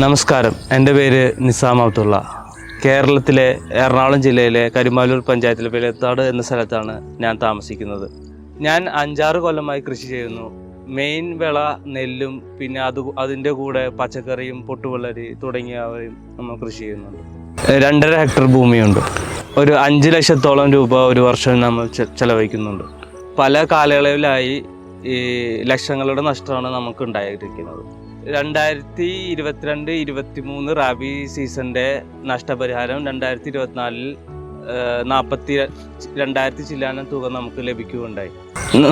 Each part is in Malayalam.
നമസ്കാരം. എന്റെ പേര് നിസാം അബ്ദുള്ള. കേരളത്തിലെ എറണാകുളം ജില്ലയിലെ കരിമാലൂർ പഞ്ചായത്തിലെ വെളുത്താട് എന്ന സ്ഥലത്താണ് ഞാൻ താമസിക്കുന്നത്. ഞാൻ അഞ്ചാറ് കൊല്ലമായി കൃഷി ചെയ്യുന്നു. മെയിൻ വിള നെല്ലും പിന്നെ അത് അതിന്റെ കൂടെ പച്ചക്കറിയും പൊട്ടുവെള്ളരി തുടങ്ങിയവയും നമ്മൾ കൃഷി ചെയ്യുന്നുണ്ട്. രണ്ടര ഹെക്ടർ ഭൂമിയുണ്ട്. ഒരു അഞ്ച് ലക്ഷത്തോളം രൂപ ഒരു വർഷം നമ്മൾ ചെലവഴിക്കുന്നുണ്ട്. പല കാലയളവിലായി ഈ ലക്ഷങ്ങളുടെ നഷ്ടമാണ് നമുക്ക് ഉണ്ടായിരിക്കുന്നത്. രണ്ടായിരത്തി ഇരുപത്തിരണ്ട് ഇരുപത്തി മൂന്ന് റാബി സീസണിന്റെ നഷ്ടപരിഹാരം രണ്ടായിരത്തി ഇരുപത്തിനാലിൽ നാൽപ്പത്തി രണ്ടായിരത്തി ചില്ലാനം തുക നമുക്ക് ലഭിക്കുകയുണ്ടായി.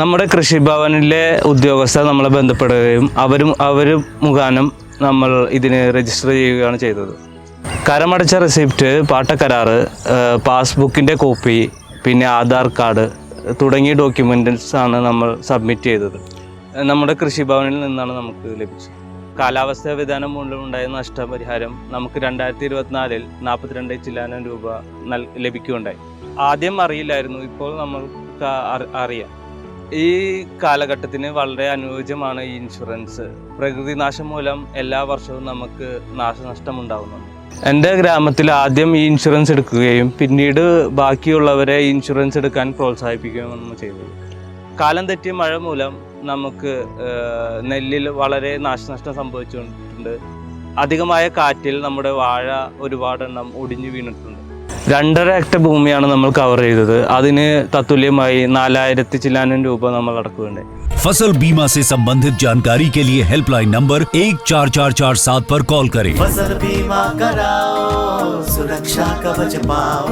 നമ്മുടെ കൃഷിഭവനിലെ ഉദ്യോഗസ്ഥർ നമ്മളെ ബന്ധപ്പെടുകയും അവരും അവർ മുഖാനം നമ്മൾ ഇതിന് രജിസ്റ്റർ ചെയ്യുകയാണ് ചെയ്തത്. കരമടച്ച റെസിപ്റ്റ് പാട്ടക്കരാറ് പാസ്ബുക്കിന്റെ കോപ്പി പിന്നെ ആധാർ കാർഡ് തുടങ്ങിയ ഡോക്യുമെന്റ്സ് ആണ് നമ്മൾ സബ്മിറ്റ് ചെയ്തത്. നമ്മുടെ കൃഷിഭവനിൽ നിന്നാണ് നമുക്ക് ലഭിച്ചത്. കാലാവസ്ഥാ വ്യതിയാനം മൂലമുണ്ടായ നഷ്ടപരിഹാരം നമുക്ക് രണ്ടായിരത്തി ഇരുപത്തിനാലിൽ നാൽപ്പത്തിരണ്ട് ചില്ലാനം രൂപ നൽ ലഭിക്കുകയുണ്ടായി. ആദ്യം അറിയില്ലായിരുന്നു ഇപ്പോൾ നമുക്ക് അറി- അറിയാം. ഈ കാലഘട്ടത്തിന് വളരെ അനുയോജ്യമാണ് ഈ ഇൻഷുറൻസ്. പ്രകൃതി നാശം മൂലം എല്ലാ വർഷവും നമുക്ക് നാശനഷ്ടം ഉണ്ടാകുന്നുണ്ട് എന്റെ ഗ്രാമത്തിൽ ആദ്യം ഈ ഇൻഷുറൻസ് എടുക്കുകയും പിന്നീട് ബാക്കിയുള്ളവരെ ഇൻഷുറൻസ് എടുക്കാൻ പ്രോത്സാഹിപ്പിക്കുകയും ചെയ്തത്. കാലം തെറ്റിയ മഴ മൂലം നമുക്ക് ഏഹ്, നെല്ലിൽ വളരെ നാശനഷ്ടം സംഭവിച്ചുകൊണ്ടിട്ടുണ്ട് അധികമായ കാറ്റിൽ നമ്മുടെ വാഴ ഒരുപാടെണ്ണം ഒടിഞ്ഞു വീണിട്ടുണ്ട് രണ്ടര ഹെക്ടർ ഭൂമിയാണ് നമ്മൾ കവർ ചെയ്തത് അതിന് തത്തുല്യമായി നാലായിരത്തി ചില്ലാനം രൂപ നമ്മൾ അടക്കുകയുണ്ടായി फसल बीमा से संबंधित जानकारी के लिए हेल्पलाइन नंबर एक चार चार चार सात पर कॉल करें फसल बीमा कराओ सुरक्षा कवच पाओ